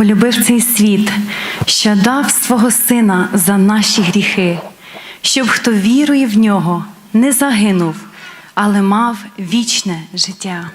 полюбив цей світ, що дав свого Сина за наші гріхи, щоб хто вірує в нього, не загинув, але мав вічне життя.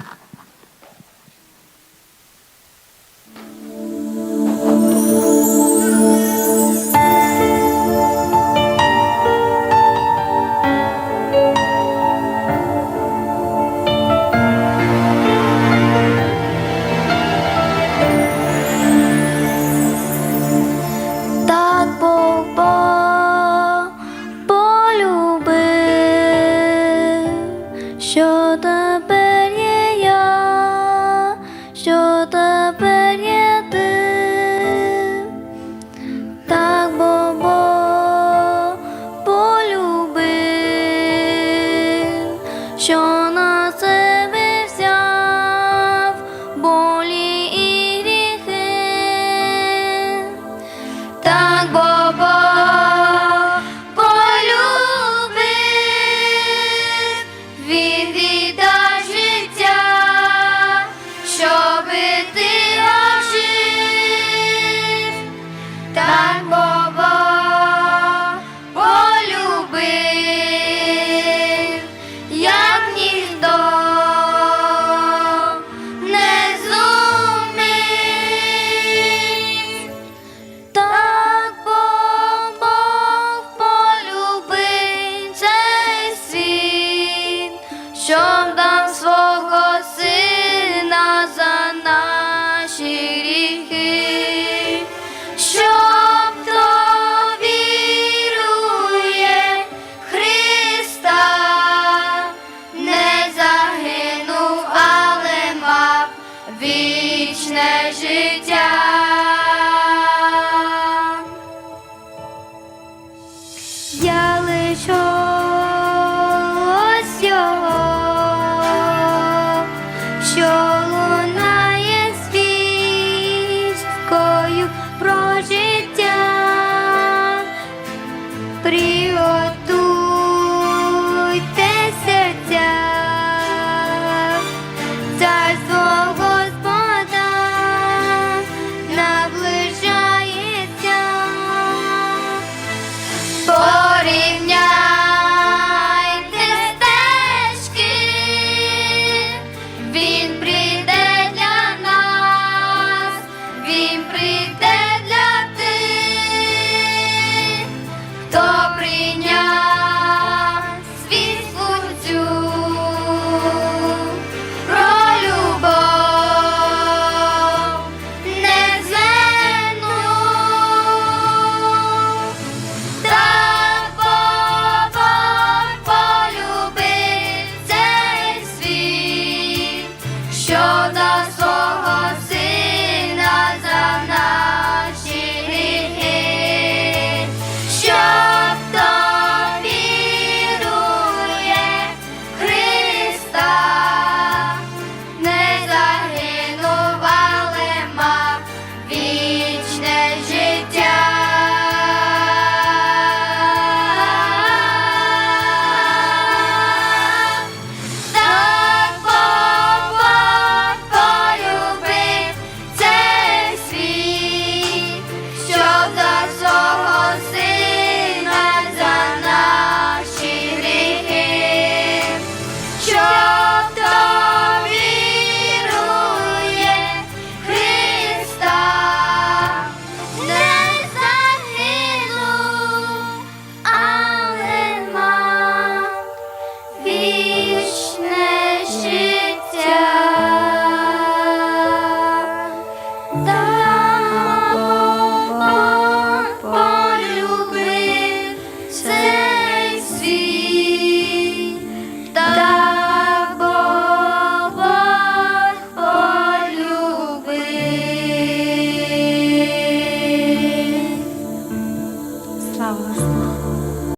就能 Привод.